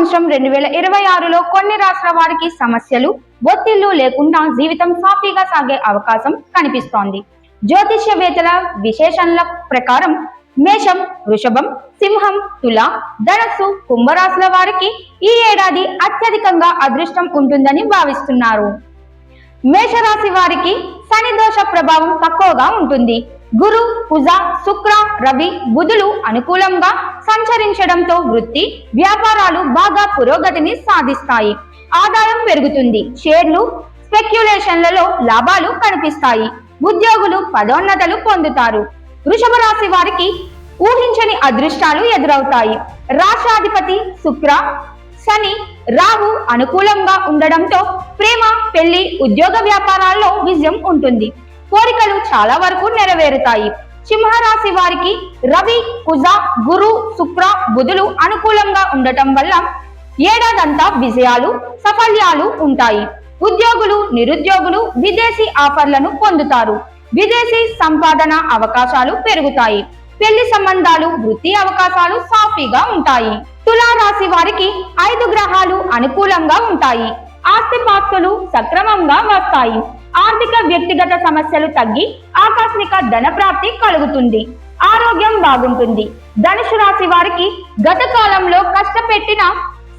రెండు వేల ఇరవై ఆరులో కొన్ని రాష్ట్ర వారికి సమస్యలు ఒత్తిళ్ళు లేకుండా జీవితం సాఫీగా సాగే అవకాశం కనిపిస్తోంది. జ్యోతిష్యవేత్తల విశేషణల ప్రకారం మేషం వృషభం సింహం తుల ధనస్సు కుంభరాశుల వారికి ఈ ఏడాది అత్యధికంగా అదృష్టం ఉంటుందని భావిస్తున్నారు. మేషరాశి వారికి శని దోష ప్రభావం తక్కువగా ఉంటుంది. గురు కుజ శుక్ర రవి బుధులు అనుకూలంగా సంచరించడంతో వృత్తి వ్యాపారాలు బాగా పురోగతిని సాధిస్తాయి. ఆదాయం పెరుగుతుంది. షేర్లు స్పెక్యులేషన్లలో లాభాలు కనిపిస్తాయి. ఉద్యోగులు పదోన్నతలు పొందుతారు. వృషభ రాశి వారికి ఊహించని అదృష్టాలు ఎదురవుతాయి. రాష్ట్రాధిపతి శుక్ర శని రాహు అనుకూలంగా ఉండడంతో ప్రేమ పెళ్ళి ఉద్యోగ వ్యాపారాల్లో విజయం ఉంటుంది. కోరికలు చాలా వరకు నెరవేరుతాయి. సింహరాశి వారికి రవి కుజ గురు శుక్ర బుధులు అనుకూలంగా ఉండటం వల్ల ఏడాదంతా విజయాలు సఫల్యాలు ఉంటాయి. ఉద్యోగులు నిరుద్యోగులు విదేశీ ఆఫర్లను పొందుతారు. విదేశీ సంపాదన అవకాశాలు పెరుగుతాయి. పెళ్ళి సంబంధాలు వృత్తి అవకాశాలు సాఫీగా ఉంటాయి. తులా రాశి వారికి ఐదు గ్రహాలు అనుకూలంగా ఉంటాయి. ఆస్తిపాస్తులు సక్రమంగా వస్తాయి. ఆర్థిక వ్యక్తిగత సమస్యలు తగ్గి ఆకస్మిక ధన ప్రాప్తి కలుగుతుంది. ఆరోగ్యం బాగుంటుంది. ధనుసు రాశి వారికి గత కాలంలో కష్టపెట్టిన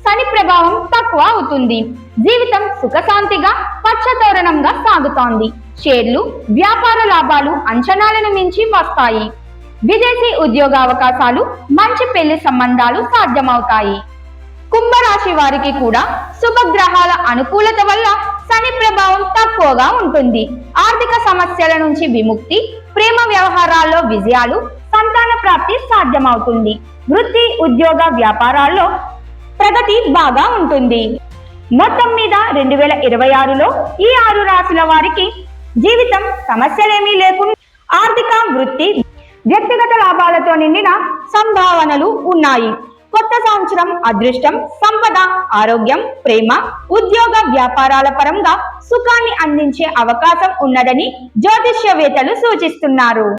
శని ప్రభావం తక్కువ అవుతుంది. జీవితం సుఖశాంతిగా పచ్చతోరణంగా సాగుతోంది. షేర్లు వ్యాపార లాభాలు అంచనాలను మించి వస్తాయి. విదేశీ ఉద్యోగ అవకాశాలు మంచి పెళ్ళి సంబంధాలు సాధ్యమవుతాయి. కుంభరాశి వారికి కూడా శుభగ్రహాల అనుకూలత వల్ల శని ప్రభావం తక్కువగా ఉంటుంది. ఆర్థిక సమస్యల నుంచి విముక్తి ప్రేమ వ్యవహారాల్లో విజయాలు సంతాన ప్రాప్తి సాధ్యమవుతుంది. వృత్తి ఉద్యోగ వ్యాపారాల్లో ప్రగతి బాగా ఉంటుంది. మొత్తం మీద రెండు వేల ఇరవై ఆరులో ఈ ఆరు రాశుల వారికి జీవితం సమస్యలేమీ లేకుండా ఆర్థిక వృత్తి వ్యక్తిగత లాభాలతో నిండిన సంభావనలు ఉన్నాయి. కొత్త సంవత్సరం అదృష్టం సంపద ఆరోగ్యం ప్రేమ ఉద్యోగ వ్యాపారాల పరంగా సుఖాన్ని అందించే అవకాశం ఉన్నదని జ్యోతిష్యవేత్తలు సూచిస్తున్నారు.